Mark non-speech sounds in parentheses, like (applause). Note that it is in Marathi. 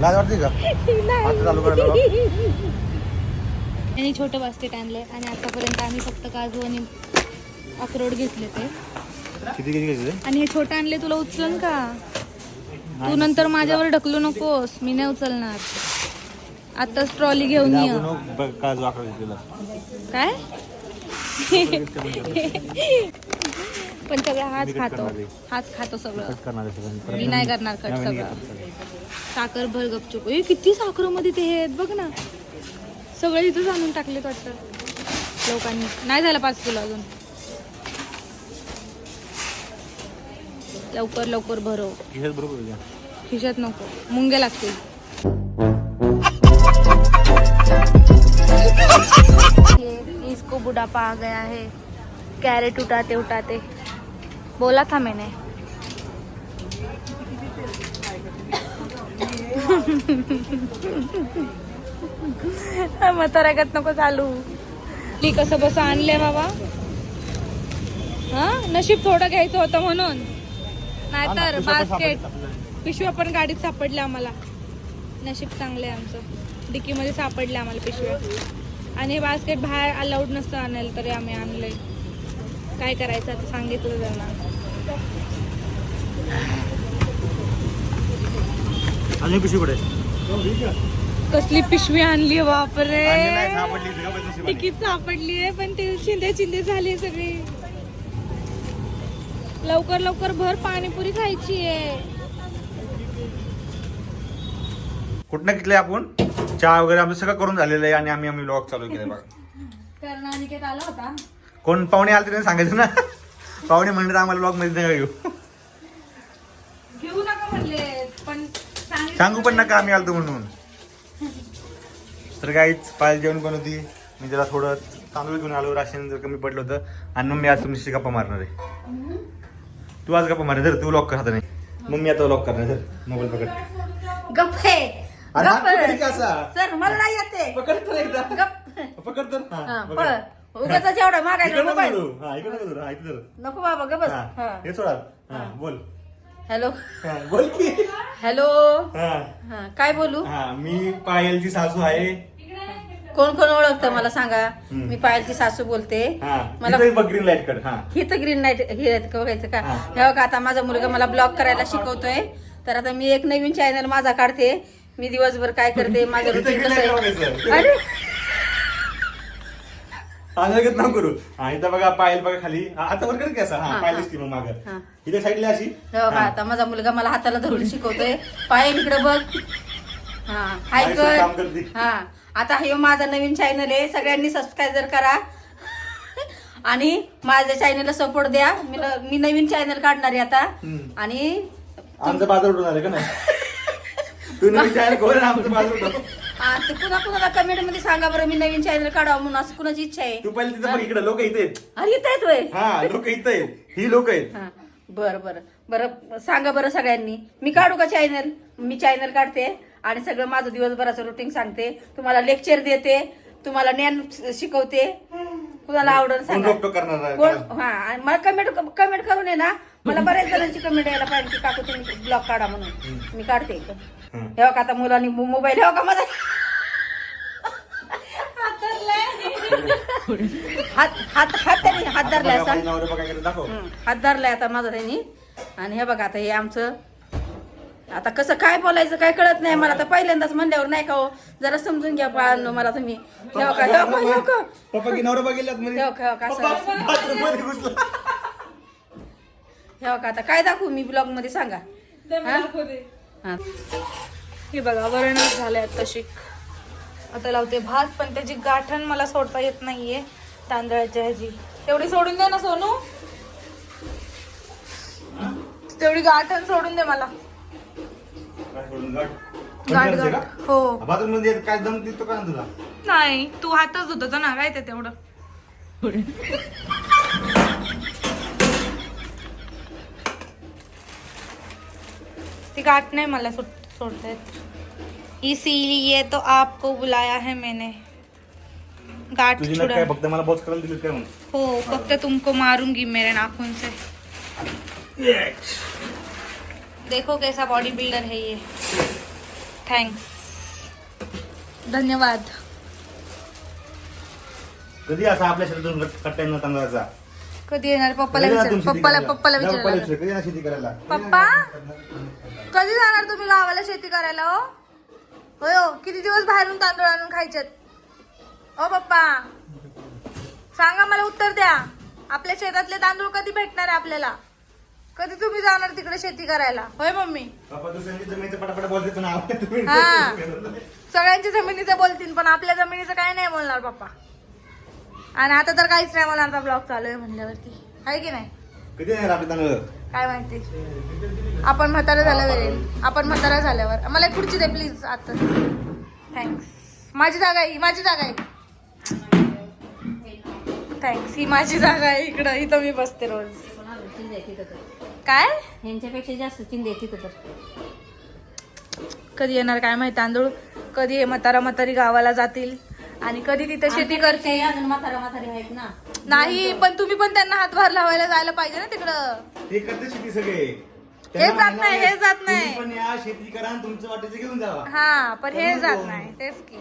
लाज वाटते का? आता चालू करायला आणि छोटं बास्केट आणलंय आणि आतापर्यंत आम्ही फक्त काजू आणि अक्रोड घेतले ते. किती किती घ्यायचे आणि हे छोटं आणले तुला उचलन का? तू नंतर माझ्यावर ढकलू नकोस. मी नाही उचलणार. आताच ट्रॉली घेऊन ये. काजू तुला काय? पण सगळं हाच खातो. हाच खातो सगळं. मी नाही करणार कट सगळं. साखर भर गपचूप. ए किती साखरमध्ये ते हे आहेत बघ ना. सगळे इथंच आणून टाकलेत वाटतं. लोकांनी. नाही झालं पाच किलो अजून. लवकर लवकर भरव खिशात नको. मुंगे लागतील. ये इसको बुढ़ापा आ गया है. कैरेट उठाते उठाते. बोला था मैंने। म्हातारागत नको चालू। ती कसं बस आणले बाबा? हा नशीब थोडं घ्यायचं होतं म्हणून. नाहीतर बास्केट. पिशव्या पण गाडीत सापडल्या आम्हाला. नशीब चांगलं आहे आमचं. डिकीमध्ये सापडले आम्हाला पिशव्या. आणि हे बास्केट बाहेर अलाउड नसतं आणायला तरी आम्ही आणलंय. काय करायचं आता सांगितलं त्यांना. आणि पिशवी कुठे? कसली पिशवी आणली बापरे. तिकीट सापडली आहे पण ते चिंदे चिंदे झाली सगळी. लवकर लवकर भर पाणीपुरी खायची आहे. कुठनं घेतलंय आपण? चहा वगैरे आमचं सगळं करून झालेलं आहे आणि आम्ही आम्ही ब्लॉग चालू केले बघा. कारण अनिकेत आला होता. कोण पाहुणे आले तरी सांगायचं ना? पाहुणे म्हणले आम्हाला ब्लॉगमध्ये नका घेऊ. घेऊ नका म्हणले पण सांगितलं सांगू पण नका आम्ही आलतो म्हणून. तर काहीच पायल जेवण पण होती? मी त्याला थोडं तांदूळ घेऊन आलो राशन जर कमी पडलं होतं. आणि मग मी आज तुमची गप्पा मारणार आहे. तू आज गप्पा मारणार जर तू लॉक करत नाही मग मी आता लॉक करणार सर मोबाईल पकड. गप्पे अरे? सर मला नाही येते पकड तर एकदा. पकड तर. उगाच एवढा मागायचा इकडनं मोबाईल. धरू. हा, इकडनं धरू. हा, इथं धरू. नको बाबा ग बस. हा, हे. सोडा. हा बोल. हॅलो. हा, बोल की. हॅलो. हा. हा, काय बोलू? हा मी पायलची सासू आहे. कोण कोण ओळखतं मला सांगा? हम्म. मी पायलची सासू बोलते. हा मला ग्रीन लाइट कड. हा. ही तर ग्रीन लाइट हे बघायचं का? हा. हे बघा आता माझा मुलगा मला ब्लॉग करायला शिकवतोय. तर आता मी एक नवीन चॅनल माझा काढते. मी दिवसभर काय (laughs) करते माझं इथं रुटीन green कसं light आहे? बघायचं. अरे! अंगागत ना करू. हा इथं बघा पायल बघा खाली. आता वर कर की असा. हा, पायल. दिसते मग माग. हा. इथे साईडला अशी. हे. आता माझा मुलगा मला हाताला धरून शिकवतोय. पायल इकडे बघ. हा हाय काम कर. करते. हा आता हे माझा नवीन चॅनल आहे. सगळ्यांनी सबस्क्राईब करा. आणि माझ्या चॅनलला सपोर्ट द्या. मी न- मी नवीन चॅनल काढणार आहे आता. आणि आमचं बाजार उडून आलं का नाही? (laughs) तू नवीन चॅनल खोल आणि आमचं बाजार उडव. ते कुणा कुणाला कमेंटमध्ये सांगा बरं मी नवीन चॅनल काढावं म्हणून असं कुणाची इच्छा आहे? तू पहिले तिथं बघ इकडे लोक इथे आहेत. अरे येत आहेत वय हा लोक इथे आहेत. ही लोक आहेत. हा बरं बरं. बरं सांगा बरं सगळ्यांनी. मी काढू का चॅनल मी चॅनल काढते आणि सगळं माझं दिवसभराचं रुटीन सांगते. तुम्हाला लेक्चर देते तुम्हाला ज्ञान शिकवते. कुणाला आवडून कोण सांगा रोकटोक करणार आहे? कोण? हा आणि मला कमेंट कमेंट करून ये ना. मला बऱ्याच जणांची कमेंट यायला पाहिजे की काकू तुम्ही ब्लॉग काढा म्हणून मी काढते हं. हे बघा आता मुलांनी मोबाईल हे बघा माझा हात हात हात त्यांनी हात आता धरलाय बघा, असा माझ्या नवऱ्या बघा इकडे दाखव हं, हात धरलाय आता माझा त्यांनी आणि हे बघा आता हे आमचं आता कसं काय बोलायचं काय कळत नाही मला तर पहिल्यांदाच म्हणल्यावर नाही का हो जरा समजून घ्या बाळांनो मला तुम्ही हे बघा, हे बघा, हे बघा. पप्पा की नवरा हे हे असं. मध्ये घुसला हे बघा आता काय दाखवू मी ब्लॉगमध्ये सांगा. हा? बघा वरणच झाले आता शिक आता लावते भात पण त्याची गाठण मला सोडता येत नाहीये तांदळाच्या ह्याची. तेवढी सोडून दे ना सोनू. तेवढी गाठण सोडून दे मला. गाठ? गाठ का? हो. बाथरूममध्ये काय दम दिसतो का तुला? नाही तू हातच धुतच ना काय ते तेवढं. (laughs) ती गाठ नाही मला सुट सोडता इसीलिए तो आपको बुलाया है मैंने। गाठ तुझी छुड़ा। काय फक्त मला बॉस करायला दिली काय म्हणून हो फक्त तुमको मारूँगी मेरे नाखून से। देखो कैसा बॉडी बिल्डर है ये। थैंक्स धन्यवाद। कधी असा आपल्या शेतातून कट्टा येणार तांदळाचा कधी येणार? पप्पाला विचार पप्पाला? पप्पाला विचार, शेती करायला. पप्पा? कधी जाणार तुम्ही गावाला शेती करायला हो? होय हो. किती दिवस बाहेरून तांदूळ आणून खायचेत? ओ पप्पा. सांगा मला उत्तर द्या. आपल्या शेतातले तांदूळ कधी भेटणार आहे आपल्याला? कधी तुम्ही जाणार तिकडे शेती करायला? होय मम्मी? हा. सगळ्यांच्या जमिनीचं बोलतील पण आपल्या जमिनीचं काय नाही बोलणार पप्पा. आणि आता तर काहीच नाही मला आता ब्लॉग चालू आहे म्हणल्यावरती. आहे की नाही? कधी येणार आपले तांदूळ काय माहिती? आपण म्हातारा झाल्यावर येईल. आपण म्हातारा झाल्यावर. मला एक खुर्ची दे प्लीज आता. थँक्स माझी जागा आहे ही माझी जागा आहे. थँक्स ही माझी जागा आहे इकडं. इथं मी बसते रोज. काय? ह्यांच्यापेक्षा जास्त चिंदे तिथं तर. कधी येणार काय माहिती? तांदूळ? कधी हे म्हातारा म्हातारी गावाला जातील? आणि कधी तिथे शेती करतील अजून म्हातारा म्हातारी आहेत ना. नाही पण तुम्ही पण त्यांना हातभार लावायला जायला पाहिजे ना तिकडं. ते करते शेती सगळे. हे जात नाही, हे जात नाही. पण या शेती करा आणि तुमचं वाटेचं घेऊन जावा. हा पण हे जात नाही तेच की.